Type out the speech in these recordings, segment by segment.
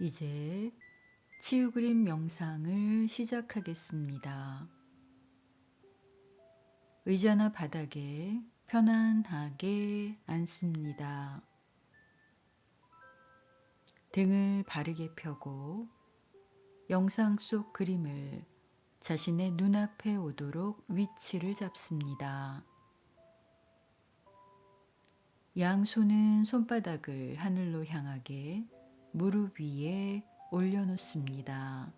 이제 치유 그림 명상을 시작하겠습니다. 의자나 바닥에 편안하게 앉습니다. 등을 바르게 펴고 영상 속 그림을 자신의 눈앞에 오도록 위치를 잡습니다. 양손은 손바닥을 하늘로 향하게 무릎 위에 올려놓습니다.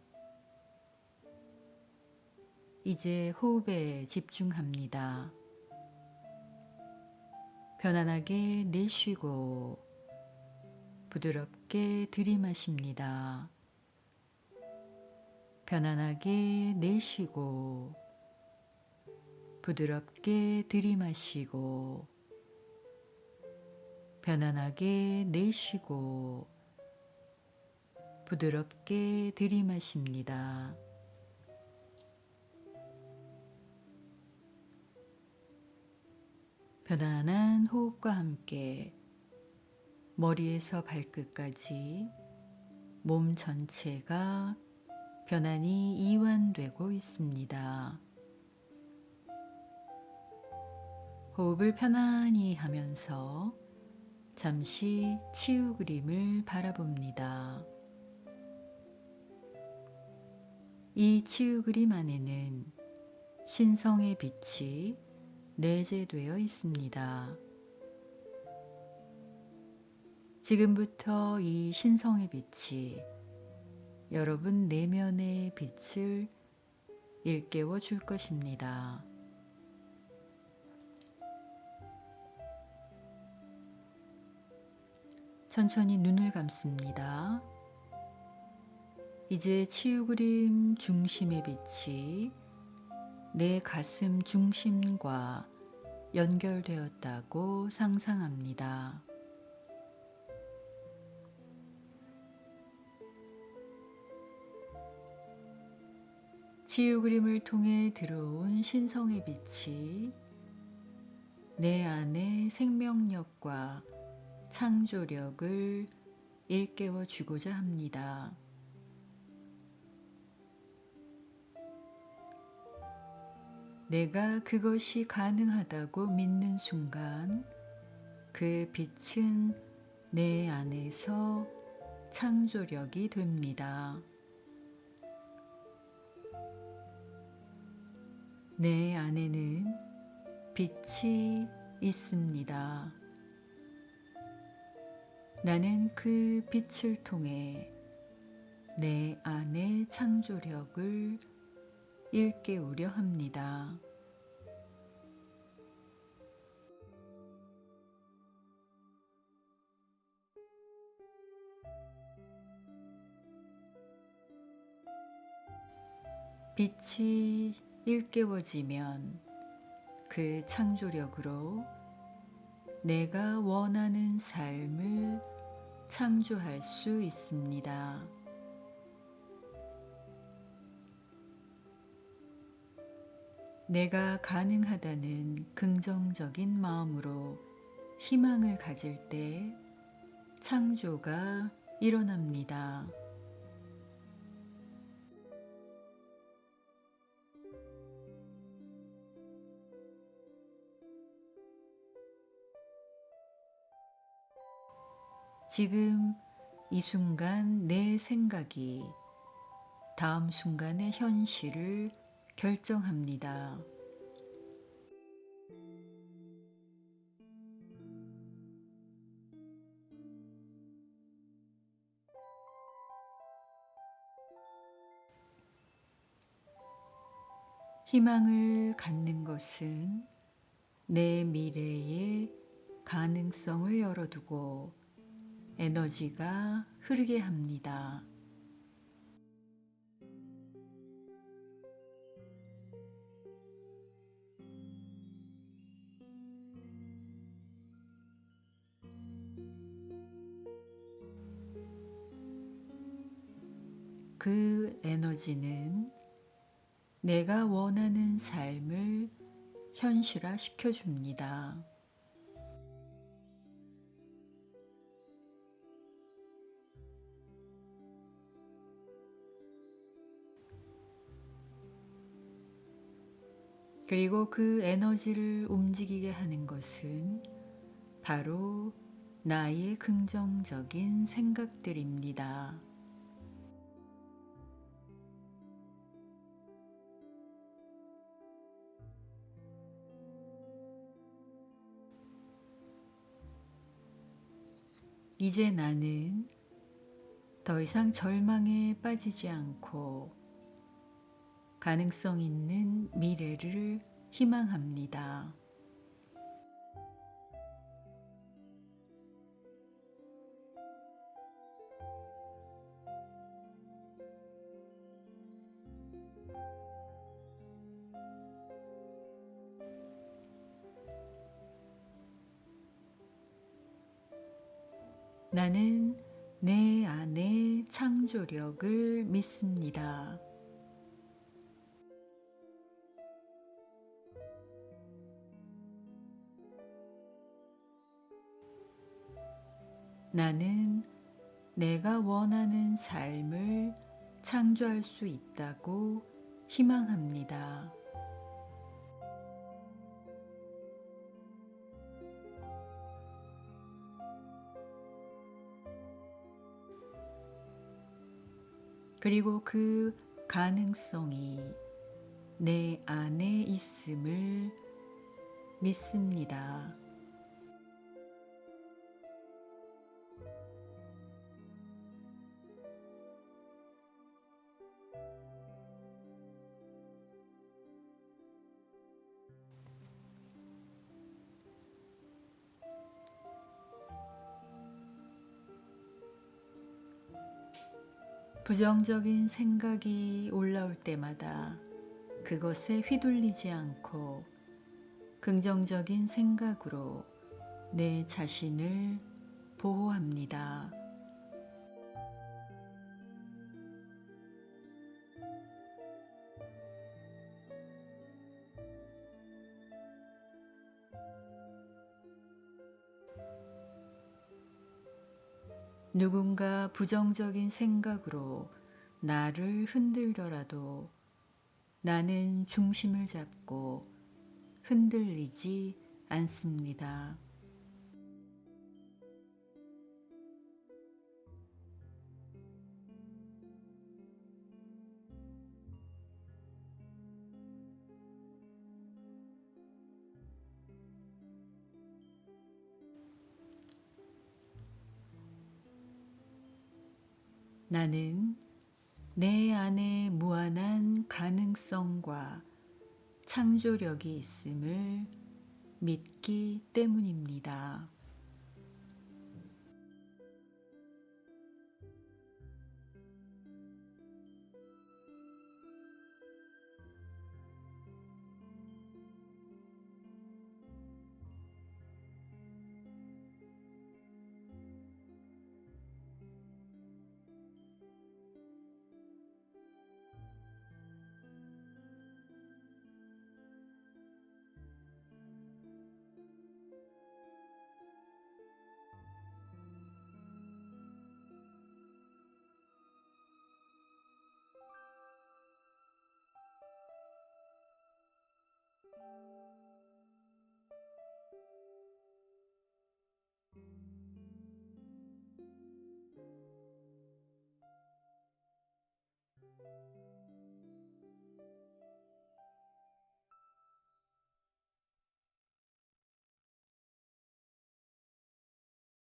이제 호흡에 집중합니다. 편안하게 내쉬고 부드럽게 들이마십니다. 편안하게 내쉬고 부드럽게 들이마시고 편안하게 내쉬고 부드럽게 들이마십니다. 편안한 호흡과 함께 머리에서 발끝까지 몸 전체가 편안히 이완되고 있습니다. 호흡을 편안히 하면서 잠시 치유 그림을 바라봅니다. 이 치유 그림 안에는 신성의 빛이 내재되어 있습니다. 지금부터 이 신성의 빛이 여러분 내면의 빛을 일깨워 줄 것입니다. 천천히 눈을 감습니다. 이제 치유 그림 중심의 빛이 내 가슴 중심과 연결되었다고 상상합니다. 치유 그림을 통해 들어온 신성의 빛이 내 안의 생명력과 창조력을 일깨워 주고자 합니다. 내가 그것이 가능하다고 믿는 순간 그 빛은 내 안에서 창조력이 됩니다. 내 안에는 빛이 있습니다. 나는 그 빛을 통해 내 안의 창조력을 일깨우려 합니다. 빛이 일깨워지면 그 창조력으로 내가 원하는 삶을 창조할 수 있습니다. 내가 가능하다는 긍정적인 마음으로 희망을 가질 때 창조가 일어납니다. 지금 이 순간 내 생각이 다음 순간의 현실을 결정합니다. 희망을 갖는 것은 내 미래의 가능성을 열어두고 에너지가 흐르게 합니다. 그 에너지는 내가 원하는 삶을 현실화 시켜줍니다. 그리고 그 에너지를 움직이게 하는 것은 바로 나의 긍정적인 생각들입니다. 이제 나는 더 이상 절망에 빠지지 않고 가능성 있는 미래를 희망합니다. 나는 내 안의 창조력을 믿습니다. 나는 내가 원하는 삶을 창조할 수 있다고 희망합니다. 그리고 그 가능성이 내 안에 있음을 믿습니다. 부정적인 생각이 올라올 때마다 그것에 휘둘리지 않고 긍정적인 생각으로 내 자신을 보호합니다. 누군가 부정적인 생각으로 나를 흔들더라도 나는 중심을 잡고 흔들리지 않습니다. 나는 내 안에 무한한 가능성과 창조력이 있음을 믿기 때문입니다.